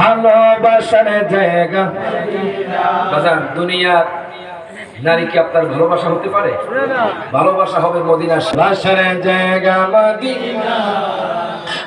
ভালোবাসার জায়গা। বাজার দুনিয়ার নারী কি আপনার ভালোবাসা হতে পারে? ভালোবাসা হবে মদিনা বাসার জায়গা মদিনা।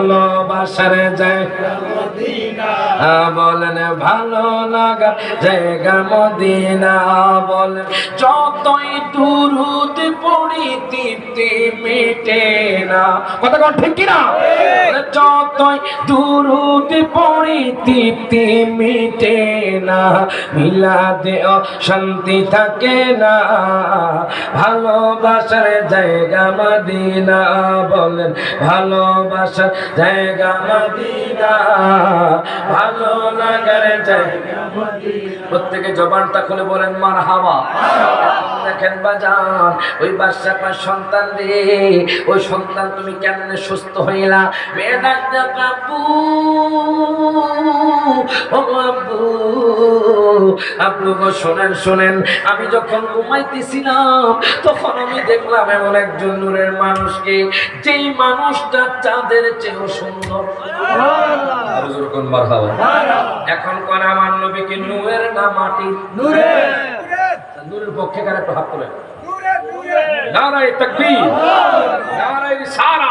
ভালোবাসার জায়গা বলেন, ভালো লাগা জায়গা মদিনা, বলেন, যতই দুরুদ পড়ি তৃপ্তি মেটে না। কথা কোন ঠিক কিনা? যতই দুরুদ পড়ি তৃপ্তি মেটে না, মিলাদে শান্তি থাকে না। ভালোবাসার জায়গা মদিনা, বলেন, ভালোবাসার জায়গা মদিনা। ভালো লাগার প্রত্যেকে জবানটা খুলে বলেন মার হাওয়া দেখেন বাজান, ওই বাচ্চা পাঁচ সন্তান রে, ওই সন্তান তুমি কেমনে সুস্থ হইলা? মেয়ে ডাক্তার বাবু, ও আব্বু শোনেন শোনেন আমি যখন ঘুমাইতেছিলাম তখন আমি দেখলাম এমন একজন নূরের মানুষকে যেই মানুষটা চাঁদের চেয়েও সুন্দর। এখন কোন আমার নবীকে নূরের না মাটি নূরের। পক্ষে কার একটু হাত তোলে নারায় তাকবীর। নারায় রিসালা।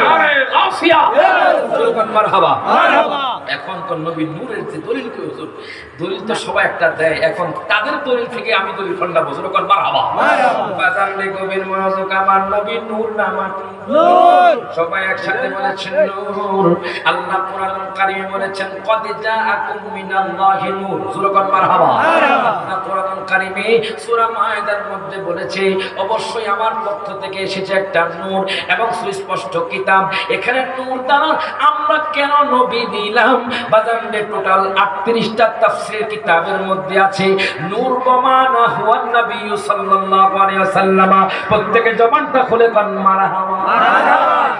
নারায় গাফিয়া। মারহাবা। এখন তো নবী নূরের যে দলিল কি হুজুর? দলিল তো সবাই একটা দেয়। এখন তাদের দলিল থেকে আমি দলিল ফন্ডা বসুন কর মারহাবা। বাজার নে গভীর মনোযোগ আমার নবী নূর না মাটি। সবাই একসাথে বলেছেন নূর। আল্লাহ কোরআন কারিমে বলেছেন কদ জাআকুম মিনাল্লাহি নূর। সূরা কর মারহাবা। আল্লাহ কোরআন কারিমে সূরা মায়েদার মধ্যে বলেছে অবশ্যই আমার পক্ষ থেকে এসেছে একটা নূর এবং সুস্পষ্ট কিতাব। এখানে নূর দ্বারা আমরা কেন নবী দিলাম? বাজারে টোটাল আটত্রিশটা তাফসির কিতাবের মধ্যে আছে। নূর বমান হুয়ান নবী সাল্লাল্লাহু আলাইহি ওয়াসাল্লাম। প্রত্যেকে জবানটা খুলে কন, মারহাবা।